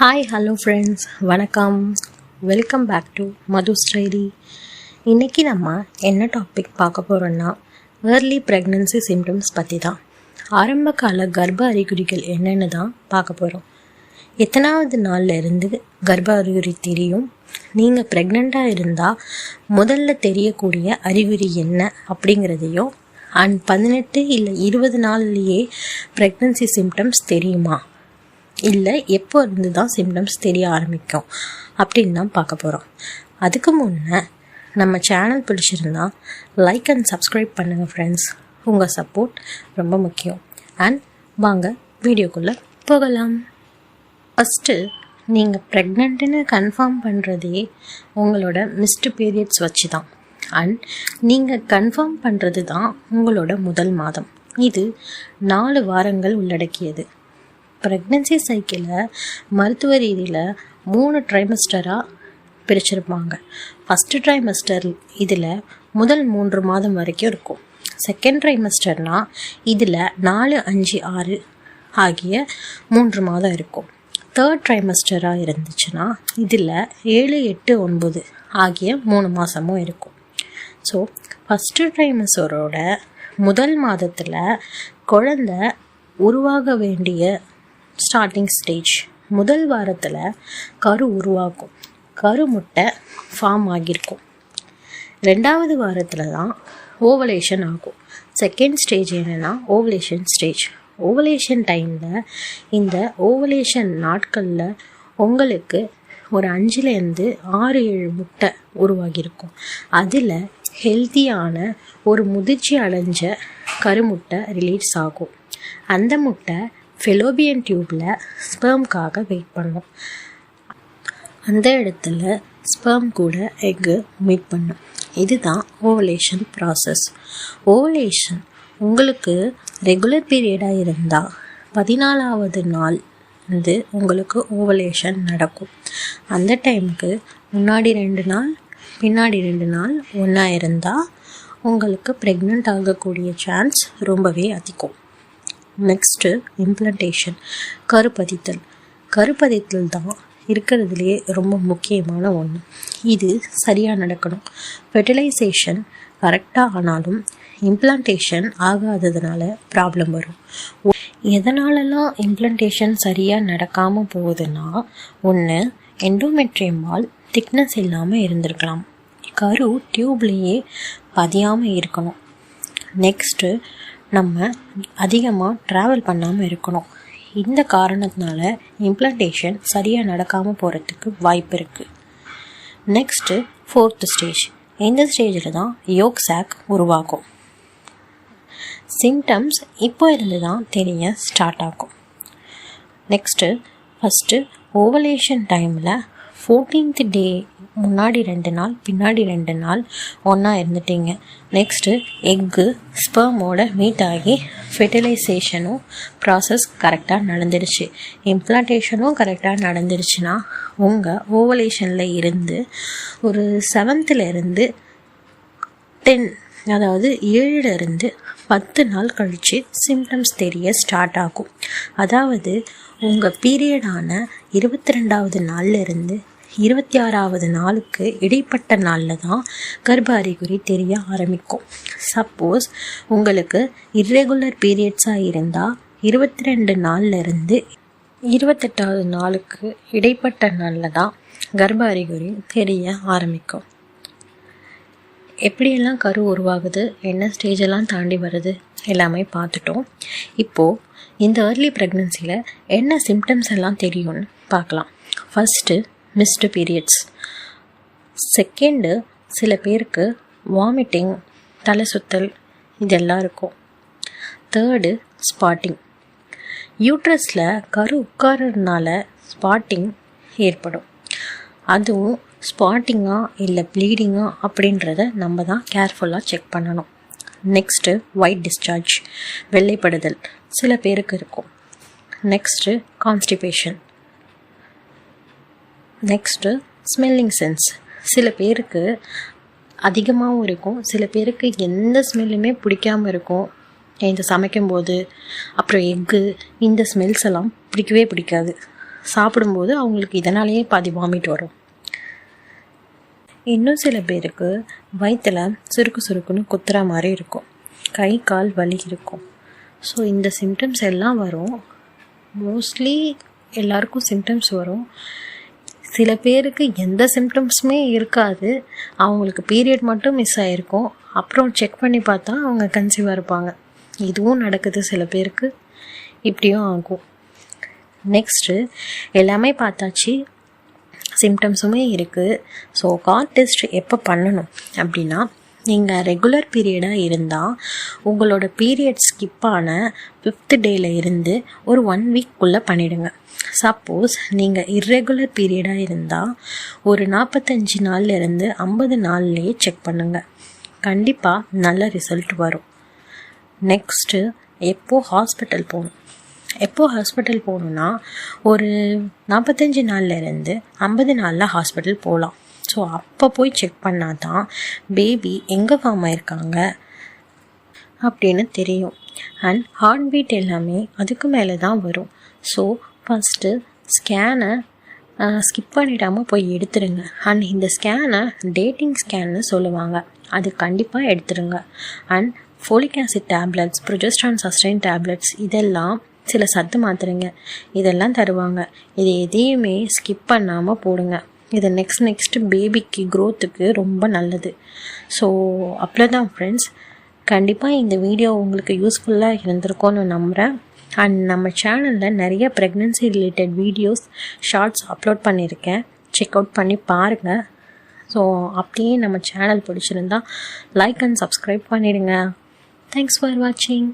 Hi hello friends வணக்கம். Welcome back to Madhu story இன்றைக்கி நம்ம என்ன டாபிக் பார்க்க போகிறோன்னா ஏர்லி ப்ரெக்னன்சி சிம்டம்ஸ் பற்றி தான் ஆரம்ப கால கர்ப்ப அறிகுறிகள் என்னென்னு தான் பார்க்க போகிறோம் எத்தனாவது நாள்ல இருந்து கர்ப்ப அறிகுறி தெரியும்? நீங்கள் ப்ரெக்னெண்ட்டாக இருந்தால் முதல்ல தெரியக்கூடிய அறிகுறி என்ன அப்படிங்கிறதையும் அண்ட் பதினெட்டு இல்லை இருபது நாள்லேயே ப்ரெக்னன்சி சிம்டம்ஸ் தெரியுமா? இல்லை எப்போ இருந்து தான் சிம்டம்ஸ் தெரிய ஆரம்பிக்கும். அப்படின்னு தான் பார்க்க போகிறோம் அதுக்கு முன்னே நம்ம சேனல் பிடிச்சிருந்தா லைக் அண்ட் சப்ஸ்கிரைப் பண்ணுங்கள் ஃப்ரெண்ட்ஸ் உங்கள் சப்போர்ட் ரொம்ப முக்கியம். அண்ட் வாங்க வீடியோக்குள்ளே போகலாம். ஃபஸ்ட்டு நீங்கள் ப்ரெக்னென்ட்டுன்னு கன்ஃபார்ம் பண்ணுறதே உங்களோட மிஸ்டு பீரியட்ஸ் வச்சு தான் அண்ட் நீங்கள் கன்ஃபார்ம் பண்ணுறது தான் உங்களோட முதல் மாதம். இது நாலு வாரங்கள் உள்ளடக்கியது. ப்ரெக்னென்சி சைக்கிளை மருத்துவ ரீதியில் மூணு ட்ரைமஸ்டராக பிரிச்சிருப்பாங்க. ஃபஸ்ட்டு ட்ரைமஸ்டர் இதில் முதல் மூன்று மாதம் வரைக்கும் இருக்கும். செகண்ட் ட்ரைமஸ்டர்னால் இதில் நாலு அஞ்சு ஆறு ஆகிய மூன்று மாதம் இருக்கும். தேர்ட் ட்ரைமஸ்டராக இருந்துச்சுன்னா இதில் ஏழு எட்டு ஒன்பது ஆகிய மூணு மாதமும் இருக்கும். ஸோ ஃபஸ்ட்டு ட்ரைமஸ்டரோட முதல் மாதத்தில் குழந்த உருவாக வேண்டிய ஸ்டார்டிங் ஸ்டேஜ் முதல் வாரத்தில் கரு உருவாக்கும் கரு முட்டை ஃபார்ம் ஆகியிருக்கும் ரெண்டாவது வாரத்தில் தான் ஓவலேஷன் ஆகும். செகண்ட் ஸ்டேஜ் என்னென்னா ஓவலேஷன் ஸ்டேஜ் ஓவலேஷன் டைமில் இந்த ஓவலேஷன் நாட்களில் உங்களுக்கு ஒரு அஞ்சுலேருந்து ஆறு ஏழு முட்டை உருவாகியிருக்கும் அதில் ஹெல்த்தியான ஒரு முதிர்ச்சி அடைஞ்ச கருமுட்டை ரிலீஸ் ஆகும். அந்த முட்டை ஃபெலோபியன் டியூப்பில் ஸ்பேம்காக வெயிட் பண்ணும். அந்த இடத்துல ஸ்பெர்ம் கூட எக்கு மீட் பண்ணும். இதுதான் ஓவலேஷன் ப்ராசஸ் ஓவலேஷன் உங்களுக்கு ரெகுலர் பீரியடாக இருந்தால் பதினாலாவது நாள் வந்து உங்களுக்கு ஓவலேஷன் நடக்கும். அந்த டைமுக்கு முன்னாடி ரெண்டு நாள் பின்னாடி ரெண்டு நாள் ஒன்றா இருந்தால் உங்களுக்கு ப்ரெக்னென்ட் ஆகக்கூடிய சான்ஸ் ரொம்பவே அதிகம். Next implantation கருப்பதித்தல். கருப்பதித்தல் தான் இருக்கிறதுலையே ரொம்ப முக்கியமான ஒன்று இது சரியாக நடக்கணும். ஃபெர்டிலைசேஷன் கரெக்டாக ஆனாலும் இம்ப்ளான்டேஷன் ஆகாததுனால ப்ராப்ளம் வரும். எதனாலலாம் இம்ப்ளண்டேஷன் சரியாக நடக்காமல் போகுதுன்னா ஒன்று எண்டோமெட்ரியமால் திக்னஸ் இல்லாமல் இருந்திருக்கலாம். கரு டியூப்லேயே பதியாமல் இருக்கணும். நெக்ஸ்ட்டு நம்ம அதிகமாக ட்ராவல் பண்ணாமல் இருக்கணும். இந்த காரணத்தினால இம்ப்ளான்டேஷன் சரியாக நடக்காமல் போகிறதுக்கு வாய்ப்பு இருக்குது நெக்ஸ்ட்டு ஃபோர்த்து ஸ்டேஜ் இந்த ஸ்டேஜில் தான் யோக் சாக் உருவாகும். சிம்டம்ஸ் இப்போ இருந்து தான் தெரிய ஸ்டார்ட் ஆகும். நெக்ஸ்ட்டு ஃபஸ்ட்டு ஓவலேஷன் டைமில் ஃபோர்டீன்த் டே முன்னாடி ரெண்டு நாள் பின்னாடி ரெண்டு நாள் ஒன்றா இருந்துட்டீங்க. நெக்ஸ்ட்டு எக்கு ஸ்பர்மோட மீட் ஆகி ஃபெர்டிலைசேஷனும் ப்ராசஸ் கரெக்டாக நடந்துருச்சு இம்ப்ளான்டேஷனும் கரெக்டாக நடந்துருச்சுன்னா உங்கள் ஓவலேஷனில் இருந்து ஒரு செவன்த்துலேருந்து டென் அதாவது ஏழுலேருந்து பத்து நாள் கழித்து சிம்டம்ஸ் தெரிய ஸ்டார்ட் ஆகும். அதாவது உங்கள் பீரியடான இருபத்தி ரெண்டாவது நாள்லேருந்து இருபத்தி ஆறாவது நாளுக்கு இடைப்பட்ட நாளில் தான் கர்ப்ப அறிகுறி தெரிய ஆரம்பிக்கும். சப்போஸ் உங்களுக்கு இர்ரெகுலர் பீரியட்ஸாக இருந்தால் இருபத்தி ரெண்டு நாள்லேருந்து இருபத்தெட்டாவது நாளுக்கு இடைப்பட்ட நாளில் தான் கர்ப்ப அறிகுறி தெரிய ஆரம்பிக்கும். எப்படியெல்லாம் கரு உருவாகுது? என்ன ஸ்டேஜெல்லாம் தாண்டி வருது? எல்லாமே பார்த்துட்டோம். இப்போது இந்த ஏர்லி ப்ரெக்னென்சியில் என்ன சிம்டம்ஸ் எல்லாம் தெரியும்னு பார்க்கலாம். ஃபஸ்ட்டு மிஸ்டு பீரியட்ஸ் செகண்டு சில பேருக்கு வாமிட்டிங் தலை சுத்தல் இதெல்லாம் இருக்கும். தேர்டு ஸ்பாட்டிங் யூட்ரஸில் கரு உட்காரதுனால ஸ்பாட்டிங் ஏற்படும். அதுவும் ஸ்பாட்டிங்கா இல்லை ப்ளீடிங்கா அப்படின்றத நம்ம தான் கேர்ஃபுல்லாக செக் பண்ணணும். நெக்ஸ்ட்டு ஒயிட் டிஸ்சார்ஜ் வெள்ளைப்படுதல் சில பேருக்கு இருக்கும். Next constipation. Next smelling sense. சில பேருக்கு அதிகமாகவும் இருக்கும். சில பேருக்கு எந்த ஸ்மெல்லுமே பிடிக்காமல் இருக்கும். இந்த சமைக்கும்போது அப்புறம் எக்கு இந்த ஸ்மெல்ஸ் எல்லாம் பிடிக்கவே பிடிக்காது. சாப்பிடும்போது அவங்களுக்கு இதனாலேயே பாதி வாமிட் வரும். இன்னும் சில பேருக்கு வயிற்றில் சுருக்கு சுருக்குன்னு குத்துற மாதிரி இருக்கும். கை கால் வலி இருக்கும். ஸோ இந்த சிம்டம்ஸ் எல்லாம் வரும். மோஸ்ட்லி எல்லாருக்கும் சிம்டம்ஸ் வரும். சில பேருக்கு எந்த சிம்டம்ஸுமே இருக்காது. அவங்களுக்கு பீரியட் மட்டும் மிஸ் ஆகிருக்கும் அப்புறம் செக் பண்ணி பார்த்தா அவங்க கன்சீவாக இருப்பாங்க. இதுவும் நடக்குது சில பேருக்கு. இப்படியும் ஆகும். நெக்ஸ்ட்டு எல்லாமே பார்த்தாச்சு. சிம்டம்ஸுமே இருக்குது ஸோ காட் டெஸ்ட் எப்போ பண்ணணும் அப்படின்னா நீங்கள் ரெகுலர் பீரியடாக இருந்தால் உங்களோட பீரியட் ஸ்கிப்பான ஃபிஃப்த் டேயில் இருந்து ஒரு ஒன் வீக்குள்ளே பண்ணிவிடுங்க சப்போஸ் நீங்கள் இர்ரெகுலர் பீரியடாக இருந்தால் ஒரு நாற்பத்தஞ்சு நாள்லேருந்து ஐம்பது நாள்லேயே செக் பண்ணுங்கள் கண்டிப்பாக நல்ல ரிசல்ட் வரும். நெக்ஸ்ட்டு எப்போது ஹாஸ்பிட்டல் போகணும்? எப்போ ஹாஸ்பிட்டல் போகணுன்னா ஒரு நாற்பத்தஞ்சு நாள்லேருந்து ஐம்பது நாளில் ஹாஸ்பிட்டல் போகலாம் ஸோ அப்போ போய் செக் பண்ணால் தான் பேபி எங்கே ஃபார்ம் ஆயிருக்காங்க அப்படின்னு தெரியும். அண்ட் ஹார்ட் பீட் எல்லாமே அதுக்கு மேலே தான் வரும் ஸோ ஃபஸ்ட்டு ஸ்கேனை ஸ்கிப் பண்ணிடாமல் போய் எடுத்துருங்க. அண்ட் இந்த ஸ்கேனை டேட்டிங் ஸ்கேன்னு சொல்லுவாங்க. அது கண்டிப்பாக எடுத்துருங்க. And folic acid tablets progesterone sustain tablets இதெல்லாம் சில சத்து மாத்திரைங்க. இதெல்லாம் தருவாங்க. இது எதையுமே ஸ்கிப் பண்ணாமல் போடுங்க. இது நெக்ஸ்ட் நெக்ஸ்ட்டு பேபிக்கு க்ரோத்துக்கு ரொம்ப நல்லது. ஸோ அவ்வளோதான் ஃப்ரெண்ட்ஸ் கண்டிப்பாக இந்த வீடியோ உங்களுக்கு யூஸ்ஃபுல்லாக இருந்திருக்கும்னு நம்புகிறேன் அண்ட் நம்ம சேனலில் நிறைய pregnancy related videos shorts upload பண்ணியிருக்கேன். செக் அவுட் பண்ணி பாருங்கள் ஸோ அப்படியே நம்ம சேனல் பிடிச்சிருந்தா லைக் அண்ட் சப்ஸ்கிரைப் பண்ணிடுங்க. தேங்க்ஸ் ஃபார் வாட்சிங்